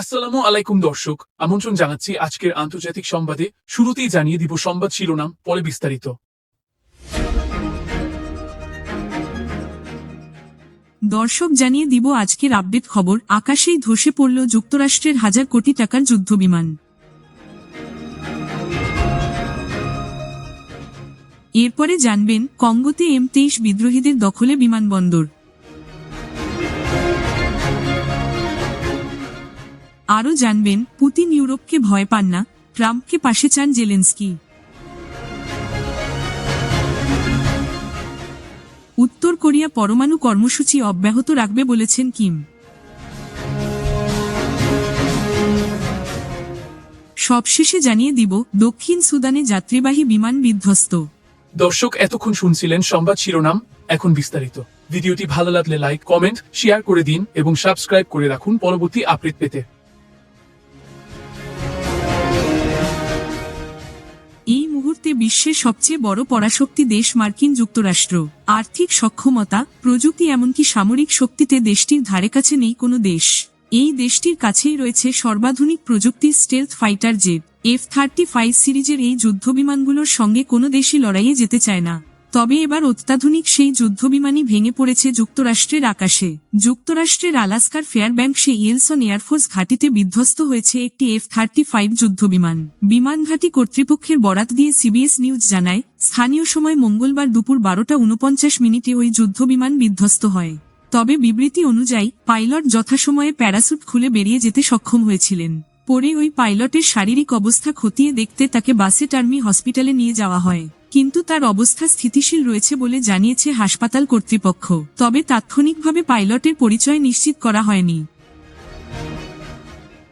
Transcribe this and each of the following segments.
আসসালামু আলাইকুম, দর্শক। আমন্ত্রণ জানাচ্ছি আজকের আন্তর্জাতিক সংবাদে। শুরুতেই জানিয়ে দিব সংবাদ শিরোনাম, পরে বিস্তারিত। দর্শক, জানিয়ে দিব আজকের আপডেট খবর। আকাশেই ধসে পড়ল যুক্তরাষ্ট্রের হাজার কোটি টাকার যুদ্ধবিমান। এরপরে জানবেন, কঙ্গোতে এম তেইশ বিদ্রোহীদের দখলে বিমানবন্দর। আরও জানবেন, পুতিন ইউরোপকে ভয় পান না, ট্রাম্পকে পাশে চান জেলেন্সকি। উত্তর কোরিয়া পরমাণু কর্মসূচি অব্যাহত রাখবে বলেছেন কিম। সবশেষে জানিয়ে দিব, দক্ষিণ সুদানে যাত্রীবাহী বিমান বিধ্বস্ত। দর্শক, এতক্ষণ শুনছিলেন সংবাদ শিরোনাম, এখন বিস্তারিত। ভিডিওটি ভালো লাগলে লাইক, কমেন্ট, শেয়ার করে দিন এবং সাবস্ক্রাইব করে রাখুন পরবর্তী আপডেট পেতে। বিশ্বের সবচেয়ে বড় পরাশক্তি দেশ মার্কিন যুক্তরাষ্ট্র। আর্থিক সক্ষমতা, প্রযুক্তি এমনকি সামরিক শক্তিতে দেশটির ধারে কাছে নেই কোনো দেশ। এই দেশটির কাছেই রয়েছে সর্বাধুনিক প্রযুক্তির stealth fighter jet. F thirty five সিরিজের এই যুদ্ধ বিমানগুলোর সঙ্গে কোনো দেশই লড়াইয়ে যেতে চায় না। তবে এবার অত্যাধুনিক সেই যুদ্ধবিমানই ভেঙে পড়েছে যুক্তরাষ্ট্রের আকাশে। যুক্তরাষ্ট্রের আলাস্কার ফেয়ারব্যাঙ্কসে ইয়েলসন এয়ারফোর্স ঘাঁটিতে বিধ্বস্ত হয়েছে একটি এফ থার্টি ফাইভ যুদ্ধবিমান। বিমান ঘাঁটি কর্তৃপক্ষের বরাত দিয়ে সিবিএস নিউজ জানায়, স্থানীয় সময় মঙ্গলবার দুপুর বারোটা উনপঞ্চাশ মিনিটে ওই যুদ্ধবিমান বিধ্বস্ত হয়। তবে বিবৃতি অনুযায়ী, পাইলট যথাসময়ে প্যারাসুট খুলে বেরিয়ে যেতে সক্ষম হয়েছিলেন। পরে ওই পাইলটের শারীরিক অবস্থা খতিয়ে দেখতে তাকে বাসে টার্মি হসপিটালে নিয়ে যাওয়া হয়। কিন্তু তার অবস্থা স্থিতিশীল রয়েছে বলে জানিয়েছে হাসপাতাল কর্তৃপক্ষ। তবে তাৎক্ষণিকভাবে পাইলটের পরিচয় নিশ্চিত করা হয়নি।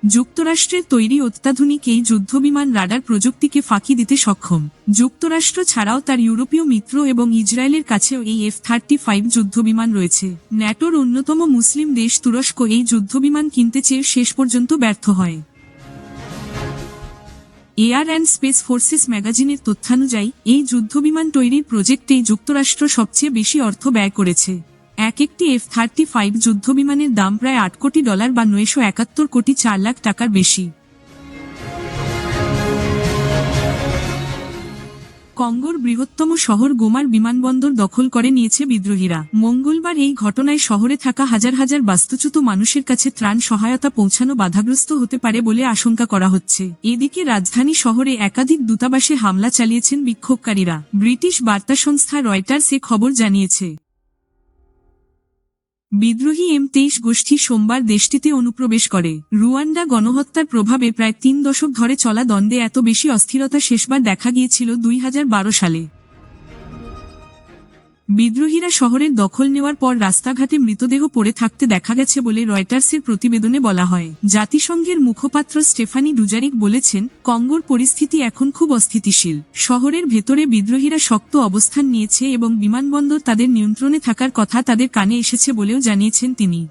যুক্তরাষ্ট্রের তৈরি অত্যাধুনিক এই যুদ্ধবিমান রাডার প্রযুক্তিকে ফাঁকি দিতে সক্ষম। যুক্তরাষ্ট্র ছাড়াও তার ইউরোপীয় মিত্র এবং ইসরায়েলের কাছেও এই এফ থার্টি ফাইভ যুদ্ধবিমান রয়েছে। ন্যাটোর অন্যতম মুসলিম দেশ তুরস্ক এই যুদ্ধবিমান কিনতে চেয়ে শেষ পর্যন্ত ব্যর্থ হয়। এয়ার অ্যান্ড স্পেস ফোর্সেস ম্যাগাজিনের তথ্যানুযায়ী, এই যুদ্ধবিমান তৈরির প্রজেক্টে যুক্তরাষ্ট্র সবচেয়ে বেশি অর্থ ব্যয় করেছে। এক একটি এফ থার্টি ফাইভ যুদ্ধবিমানের দাম প্রায় আট কোটি ডলার বা নয়শো একাত্তর কোটি চার লাখ টাকার বেশি। কঙ্গোর বৃহত্তম শহর গোমার বিমানবন্দর দখল করে নিয়েছে বিদ্রোহীরা। মঙ্গলবার এই ঘটনায় শহরে থাকা হাজার হাজার বাস্তুচ্যুত মানুষের কাছে ত্রাণ সহায়তা পৌঁছানো বাধাগ্রস্ত হতে পারে বলে আশঙ্কা করা হচ্ছে। এদিকে রাজধানী শহরে একাধিক দূতাবাসে হামলা চালিয়েছেন বিক্ষোভকারীরা। ব্রিটিশ বার্তা সংস্থা রয়টার্স এ খবর জানিয়েছে। বিদ্রোহী এম তেইশ গোষ্ঠী সোমবার দেশটিতে অনুপ্রবেশ করে। রুয়ান্ডা গণহত্যার প্রভাবে প্রায় তিন দশক ধরে চলা দ্বন্দ্বে এত বেশি অস্থিরতা শেষবার দেখা গিয়েছিল দুই হাজার বারো সালে। বিদ্রোহীরা শহরের দখল নেওয়ার পর রাস্তাঘাটে মৃতদেহ পড়ে থাকতে দেখা গেছে বলে রয়টার্সের প্রতিবেদনে বলা হয়। জাতিসংঘের মুখপাত্র স্টেফানি ডুজারিক বলেছেন, কঙ্গোর পরিস্থিতি এখন খুব অস্থিতিশীল। শহরের ভেতরে বিদ্রোহীরা শক্ত অবস্থান নিয়েছে এবং বিমানবন্দর তাদের নিয়ন্ত্রণে থাকার কথা তাদের কানে এসেছে বলেও জানিয়েছেন তিনি।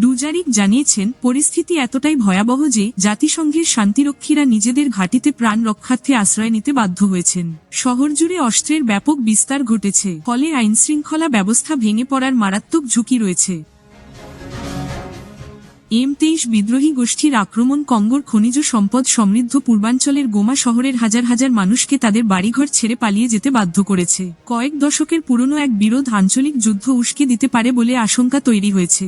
ডুজারিক জানিয়েছেন, পরিস্থিতি এতটাই ভয়াবহ যে জাতিসংঘের শান্তিরক্ষীরা নিজেদের ঘাঁটিতে প্রাণ রক্ষার্থে আশ্রয় নিতে বাধ্য হয়েছেন। শহর জুড়ে অস্ত্রের ব্যাপক বিস্তার ঘটেছে, ফলে আইনশৃঙ্খলা ব্যবস্থা ভেঙে পড়ার মারাত্মক ঝুঁকি রয়েছে। এম তেইশ বিদ্রোহী গোষ্ঠীর আক্রমণ কঙ্গোর খনিজ সম্পদ সমৃদ্ধ পূর্বাঞ্চলের গোমা শহরের হাজার হাজার মানুষকে তাদের বাড়িঘর ছেড়ে পালিয়ে যেতে বাধ্য করেছে। কয়েক দশকের পুরনো এক বিরোধ আঞ্চলিক যুদ্ধ উস্কে দিতে পারে বলে আশঙ্কা তৈরি হয়েছে।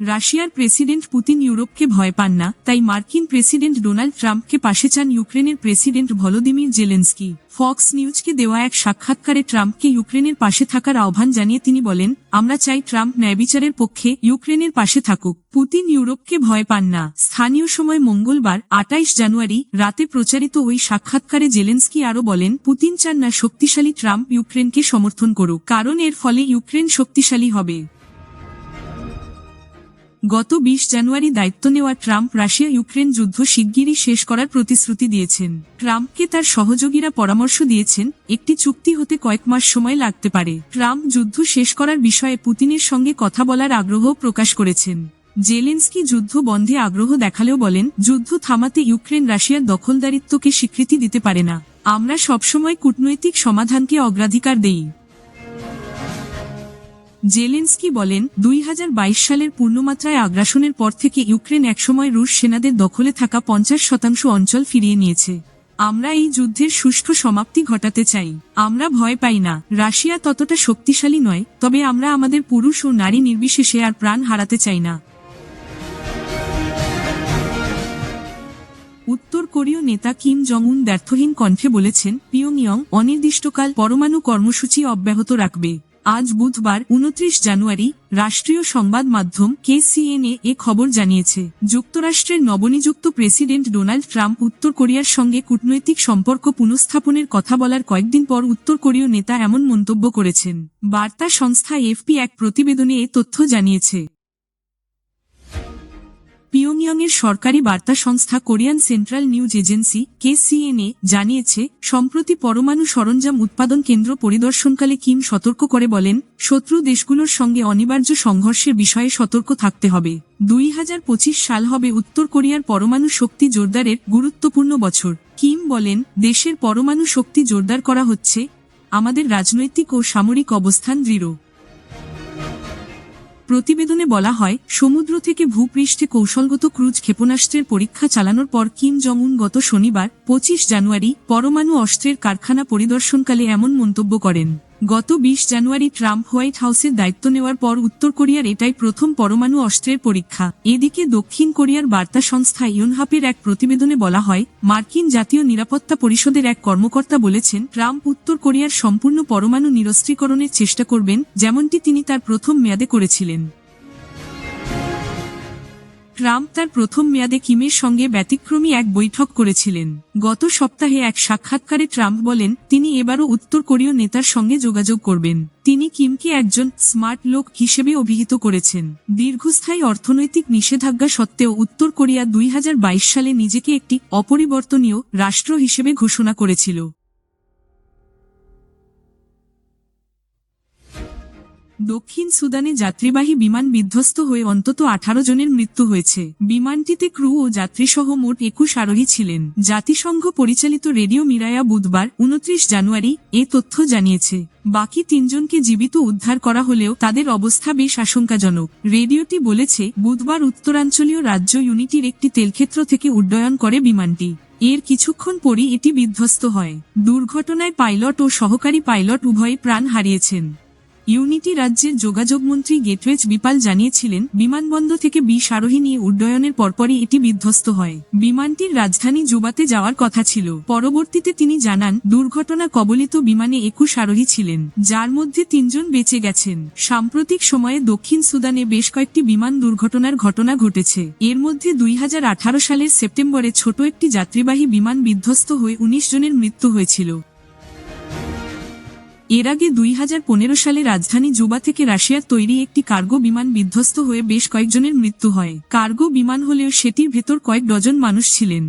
রাশিয়ার প্রেসিডেন্ট পুতিন ইউরোপকে ভয় পান না, তাই মার্কিন প্রেসিডেন্ট ডোনাল্ড ট্রাম্পকে পাশে চান ইউক্রেনের প্রেসিডেন্ট ভলোদিমির জেলেন্সকি। ফক্স নিউজকে দেওয়া এক সাক্ষাৎকারে ট্রাম্পকে ইউক্রেনের পাশে থাকার আহ্বান জানিয়ে তিনি বলেন, আমরা চাই ট্রাম্প ন্যায়বিচারের পক্ষে ইউক্রেনের পাশে থাকুক। পুতিন ইউরোপকে ভয় পান না। স্থানীয় সময় মঙ্গলবার আটাইশ জানুয়ারি, রাতে প্রচারিত ওই সাক্ষাৎকারে জেলেন্সকি আরও বলেন, পুতিন চান না শক্তিশালী ট্রাম্প ইউক্রেনকে সমর্থন করুক, কারণ এর ফলে ইউক্রেন শক্তিশালী হবে। গত বিশ জানুয়ারি দায়িত্ব নেওয়া ট্রাম্প রাশিয়া ইউক্রেন যুদ্ধ শিগগিরই শেষ করার প্রতিশ্রুতি দিয়েছেন। ট্রাম্পকে তার সহযোগীরা পরামর্শ দিয়েছেন, একটি চুক্তি হতে কয়েক মাস সময় লাগতে পারে। ট্রাম্প যুদ্ধ শেষ করার বিষয়ে পুতিনের সঙ্গে কথা বলার আগ্রহ প্রকাশ করেছেন। জেলেন্সকি যুদ্ধ বন্ধে আগ্রহ দেখালেও বলেন, যুদ্ধ থামাতে ইউক্রেন রাশিয়ার দখলদারিত্বকে স্বীকৃতি দিতে পারে না। আমরা সবসময় কূটনৈতিক সমাধানকে অগ্রাধিকার দেই। জেলেন্সকি বলেন, দুই হাজার বাইশ সালের পূর্ণমাত্রায় আগ্রাসনের পর থেকে ইউক্রেন একসময় রুশ সেনাদের দখলে থাকা পঞ্চাশ শতাংশ অঞ্চল ফিরিয়ে নিয়েছে। আমরা এই যুদ্ধের সুষ্ঠু সমাপ্তি ঘটাতে চাই। আমরা ভয় পাই না। রাশিয়া ততটা শক্তিশালী নয়, তবে আমরা আমাদের পুরুষ ও নারী নির্বিশেষে আর প্রাণ হারাতে চাই না। উত্তর কোরীয় নেতা কিম জং উন ব্যর্থহীন কণ্ঠে বলেছেন, পিয়ংইয়ং অনির্দিষ্টকাল পরমাণু কর্মসূচি অব্যাহত রাখবে। আজ বুধবার, উনত্রিশ জানুয়ারি, রাষ্ট্রীয় সংবাদ মাধ্যম কেসিএনএ এ খবর জানিয়েছে। যুক্তরাষ্ট্রের নবনিযুক্ত প্রেসিডেন্ট ডোনাল্ড ট্রাম্প উত্তর কোরিয়ার সঙ্গে কূটনৈতিক সম্পর্ক পুনঃস্থাপনের কথা বলার কয়েকদিন পর উত্তর কোরীয় নেতা এমন মন্তব্য করেছেন। বার্তা সংস্থা এফপি এক প্রতিবেদনে এ তথ্য জানিয়েছে। পিয়ংইয়ংয়ের সরকারি বার্তা সংস্থা Korean Central News Agency, KCNA, জানিয়েছে, সম্প্রতি পরমাণু সরঞ্জাম উৎপাদন কেন্দ্র পরিদর্শনকালে কিম সতর্ক করে বলেন, শত্রু দেশগুলোর সঙ্গে অনিবার্য সংঘর্ষের বিষয়ে সতর্ক থাকতে হবে। দুই হাজার পঁচিশ সাল হবে উত্তর কোরিয়ার পরমাণু শক্তি জোরদারের গুরুত্বপূর্ণ বছর। কিম বলেন, দেশের পরমাণু শক্তি জোরদার করা হচ্ছে, আমাদের রাজনৈতিক ও সামরিক অবস্থান দৃঢ়। প্রতিবেদনে বলা হয়, সমুদ্র থেকে ভূপৃষ্ঠে কৌশলগত ক্রুজ ক্ষেপণাস্ত্রের পরীক্ষা চালানোর পর কিম জং গত শনিবার, পঁচিশ জানুয়ারি, পরমাণু অস্ত্রের কারখানা পরিদর্শনকালে এমন মন্তব্য করেন। গত বিশ জানুয়ারি ট্রাম্প হোয়াইট হাউসের দায়িত্ব নেওয়ার পর উত্তর কোরিয়ার এটাই প্রথম পরমাণু অস্ত্রের পরীক্ষা। এদিকে দক্ষিণ কোরিয়ার বার্তা সংস্থা ইউনহাপের এক প্রতিবেদনে বলা হয়, মার্কিন জাতীয় নিরাপত্তা পরিষদের এক কর্মকর্তা বলেছেন, ট্রাম্প উত্তর কোরিয়ার সম্পূর্ণ পরমাণু নিরস্ত্রীকরণের চেষ্টা করবেন, যেমনটি তিনি তার প্রথম মেয়াদে করেছিলেন। ট্রাম্প তার প্রথম মেয়াদে কিমের সঙ্গে ব্যতিক্রমী এক বৈঠক করেছিলেন। গত সপ্তাহে এক সাক্ষাৎকারে ট্রাম্প বলেন, তিনি এবারও উত্তর কোরীয় নেতার সঙ্গে যোগাযোগ করবেন। তিনি কিমকে একজন স্মার্ট লোক হিসেবে অভিহিত করেছেন। দীর্ঘস্থায়ী অর্থনৈতিক নিষেধাজ্ঞা সত্ত্বেও উত্তর কোরিয়া দুই হাজার বাইশ সালে নিজেকে একটি অপরিবর্তনীয় রাষ্ট্র হিসেবে ঘোষণা করেছিল। দক্ষিণ সুদানে যাত্রীবাহী বিমান বিধ্বস্ত হয়ে অন্তত আঠারো জনের মৃত্যু হয়েছে। বিমানটিতে ক্রু ও যাত্রীসহ মোট একুশ আরোহী ছিলেন। জাতিসংঘ পরিচালিত রেডিও মিরায়া বুধবার, উনত্রিশ জানুয়ারি, এ তথ্য জানিয়েছে। বাকি তিনজনকে জীবিত উদ্ধার করা হলেও তাদের অবস্থা বেশ আশঙ্কাজনক। রেডিওটি বলেছে, বুধবার উত্তরাঞ্চলীয় রাজ্য ইউনিটির একটি তেলক্ষেত্র থেকে উড্ডয়ন করে বিমানটি। এর কিছুক্ষণ পরই এটি বিধ্বস্ত হয়। দুর্ঘটনায় পাইলট ও সহকারী পাইলট উভয়ে প্রাণ হারিয়েছেন। ইউনিটি রাজ্যের যোগাযোগমন্ত্রী গেটওয়েজ বিপাল জানিয়েছিলেন, বিমানবন্দর থেকে বিশ আরোহী নিয়ে উড্ডয়নের পরপরই এটি বিধ্বস্ত হয়। বিমানটির রাজধানী জুবাতে যাওয়ার কথা ছিল। পরবর্তীতে তিনি জানান, দুর্ঘটনা কবলিত বিমানে একুশ আরোহী ছিলেন, যার মধ্যে তিনজন বেঁচে গেছেন। সাম্প্রতিক সময়ে দক্ষিণ সুদানে বেশ কয়েকটি বিমান দুর্ঘটনার ঘটনা ঘটেছে। এর মধ্যে দুই হাজার আঠারো সালের সেপ্টেম্বরে ছোট একটি যাত্রীবাহী বিমান বিধ্বস্ত হয়ে উনিশ জনের মৃত্যু হয়েছিল। এর আগে দুই হাজার পনেরো সালে রাজধানী জুবা থেকে রাশিয়ার তৈরি একটি কার্গো বিমান বিধ্বস্ত হয়ে বেশ কয়েকজনের মৃত্যু হয়। কার্গো বিমান হলেও সেটির ভেতর কয়েক ডজন মানুষ ছিলেন।